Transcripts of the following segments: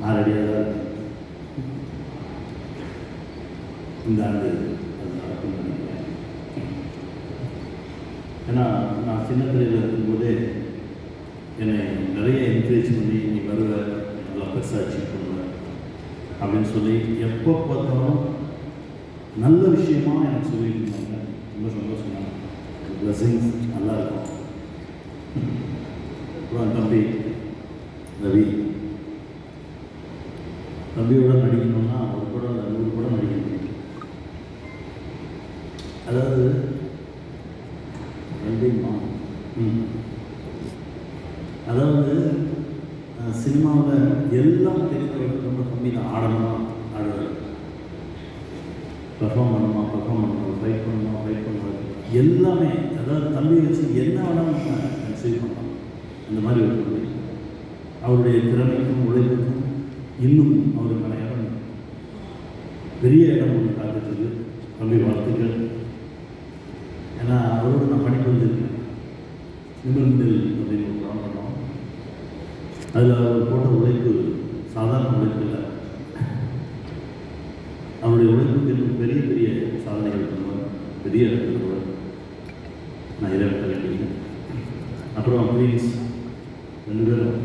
நான் ரெடியாக தான் இருக்கேன் இந்த ஆண்டு அது நடக்கும் நினைக்கிறேன். ஏன்னா நான் சின்ன பிள்ளையில் இருக்கும்போதே என்னை நிறைய என்கரேஜ் பண்ணி நீ வருவ நல்லா பெருசாக அச்சீவ் பண்ணுவ அப்படின்னு சொல்லி எப்போ பார்த்தாலும் நல்ல விஷயமா எனக்கு சொல்லிட்டு இருந்தாங்க ரொம்ப சந்தோஷமா பிளஸிங்ஸ் நல்லா இருக்கும். அப்புறம் தம்பி ரவி. தம்பியோட நடிக்கணும்னா அவர் கூட நூறு கூட நடிக்க முடியும் அதாவது ரெண்டையுமா அதாவது சினிமாவில் எல்லாம் தெரிந்தவர்கள் ரொம்ப கம்மி தான். ஆடணுமா? ஆடுவார் பர்ஃபார்ம் பண்ணணுமா பர்ஃபார்ம் பண்ணணுமா ஃபைட் பண்ணணுமா ஃபைட் பண்ணணும் எல்லாமே அதாவது தம்பி வச்சு என்ன வேணாலும் செய்ய பண்ணலாம். அந்த மாதிரி ஒரு அவருடைய திறமைக்கும் உழைப்புக்கும் இன்னும் அவருக்கான இடம் பெரிய இடம் ஒன்று காத்துட்டு தம்பி வாழ்த்துக்கள். ஏன்னா அவரோடு நான் படிப்பு வந்திருக்கேன். நிமிர்ந்தில் அப்படின்னு ஒரு படம் பண்ணோம். அதில் அவர் போட்ட உழைப்பு சாதாரண உழைப்பு இல்லை. அவருடைய உழைப்புக்கு இன்னும் பெரிய பெரிய சாதனைகள் பண்ணுவார். பெரிய இடத்துல வருவார். நான் இறைவன் வேண்டியிருக்கேன் அப்புறம் ப்ளீஸ் ரெண்டு பேரும்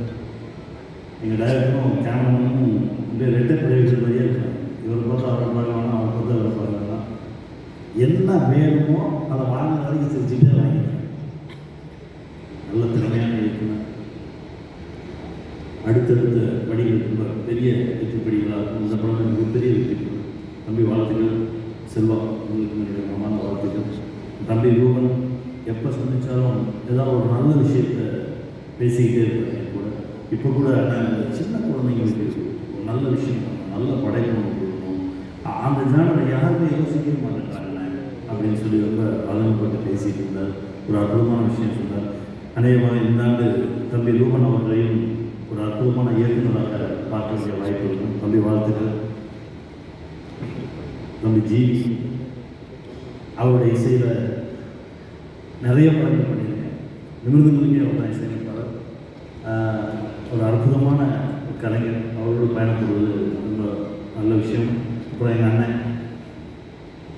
எங்கள் டைரக்டரும் கேமராமேனும் இப்படியே ரெட்டை பிள்ளைகள் மாதிரியே இருக்காங்க இவர் பார்த்தா அவர் அவரை வேணும் அவர் பார்த்தா அவர் பாருங்கலாம் என்ன வேணுமோ அதை வாங்க வரைக்கும் செஞ்சுட்டே வாங்கிட்டேன் நல்ல திறமையான இயக்குனர். அடுத்தடுத்த படிகள் ரொம்ப பெரிய வெற்றிப்படிகளாக இருக்கும். இந்த படம் எனக்கு பெரிய வெற்றி தம்பி வாழ்த்துக்கள். செல்வா உங்களுக்கு என்னுடைய வாழ்த்துக்கள். தம்பி ரூபன் எப்போ சந்தித்தாலும் ஏதாவது ஒரு நல்ல விஷயத்தை பேசிக்கிட்டே இருப்பார். கூட இப்போ கூட நான் சின்ன குழந்தைங்களுக்கு ஒரு நல்ல விஷயம் நல்ல படைக்கணும் கொடுக்கணும். அந்த ஜானரை யாருமே யோசிக்கவே மாட்டேங்கிறாங்க அப்படின்னு சொல்லி ரொம்ப வளர்ந்துபட்டு பேசிட்டு இருந்தார். ஒரு அற்புதமான விஷயம் சொன்னார். அநேகமாக இந்த ஆண்டு தம்பி ரூபன் அவர்களையும் ஒரு அற்புதமான இயக்குநராக பார்க்க வாய்ப்பு இருக்கும் தம்பி வாழ்த்துக்கள். தம்பி ஜீவி. அவருடைய இசையில் நிறைய படங்கள் பண்ணியிருக்கேன். நிமிர்ந்து நிலைமையாக அவர் தான் இசையமைப்பாளர் ஆஹ் ஒரு அற்புதமான ஒரு கலைஞர் அவரோடு பயணப்படுவது ரொம்ப நல்ல விஷயம். அப்புறம் எங்கள் அண்ணன்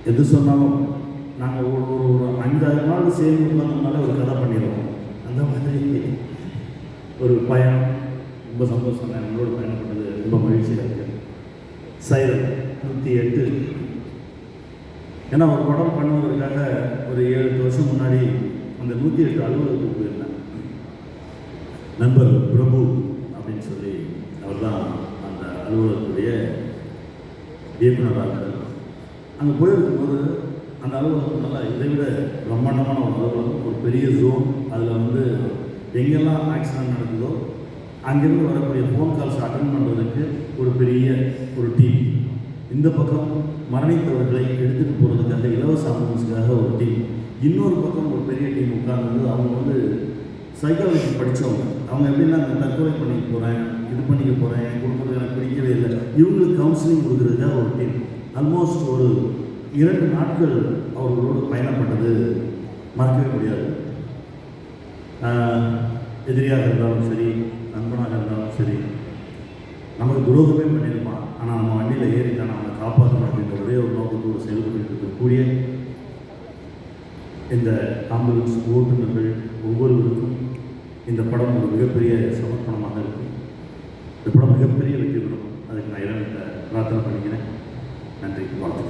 எது சொன்னாலும் நாங்கள் ஒரு ஒரு ஒரு அஞ்சாறு நாள் சேர்ந்து உட்காந்தோம்னால ஒரு கதை பண்ணிடுவோம் அந்த மாதிரி ஒரு பயணம். ரொம்ப சந்தோஷம். எங்களோட உங்களோட பயணப்பட்டது ரொம்ப மகிழ்ச்சியாக இருக்குது சைரன் நூற்றி எட்டு. ஏன்னா ஒரு படம் பண்ணுவதற்காக ஒரு ஏழு எட்டு வருஷம் முன்னாடி அந்த நூற்றி எட்டு அலுவலகத்துக்கு போயிருந்தேன். நண்பர் பிரபு அப்படின்னு சொல்லி அலுவலகத்துடைய இயக்குநராக. அங்கே போயிருக்கும்போது அந்த அலுவலகம் நல்லா இதை விட பிரம்மாண்டமான ஒரு அலுவலகம் ஒரு பெரிய ஜோன் அதில் வந்து எங்கெல்லாம் ஆக்சிடென்ட் நடக்குதோ அங்கேருந்து வரக்கூடிய ஃபோன் கால்ஸ் அட்டன் பண்ணுறதுக்கு ஒரு பெரிய ஒரு டீம் இந்த பக்கம் மரணித்தவர்களை எடுத்துகிட்டு போகிறதுக்காக இலவச ஆம்புலன்ஸுக்காக ஒரு டீம் இன்னொரு பக்கம் ஒரு பெரிய டீம் உட்கார்ந்து அவங்க வந்து சைக்காலஜி படித்தவங்க அவங்க எப்படின்னா நான் தற்கொலை பண்ணிக்க போகிறேன் இது பண்ணிக்க போகிறேன் என் குடும்பத்துக்கு எனக்கு பிடிக்கவே இல்லை. இவங்களுக்கு கவுன்சிலிங் கொடுக்குறதுக்காக ஒரு டீம் ஆல்மோஸ்ட் ஒரு இரண்டு நாட்கள் அவர்களோடு பயணப்பட்டது மறக்கவே முடியாது. எதிரியாக இருந்தாலும் சரி நண்பனாக இருந்தாலும் சரி நமக்கு துரோகமே பண்ணியிருப்பான் ஆனால் நம்ம வண்டியில் ஏறிட்டான் அவனை காப்பாற்றணும் அப்படின்ற ஒரே ஒரு நோக்கத்தோடு செயல்பட்டு இருக்கக்கூடிய இந்த ஆம்புலன்ஸ் ஓட்டுநர்கள் ஒவ்வொருவருக்கும் இந்த படம் ஒரு மிகப்பெரிய சமர்ப்பணமாக இருக்கும் இந்த படம் மிகப்பெரிய வெற்றி பெறும். அதுக்கு நான் இறைவன் பிரார்த்தனை பண்ணிக்கிறேன். நன்றி. வாழ்த்துக்கள்.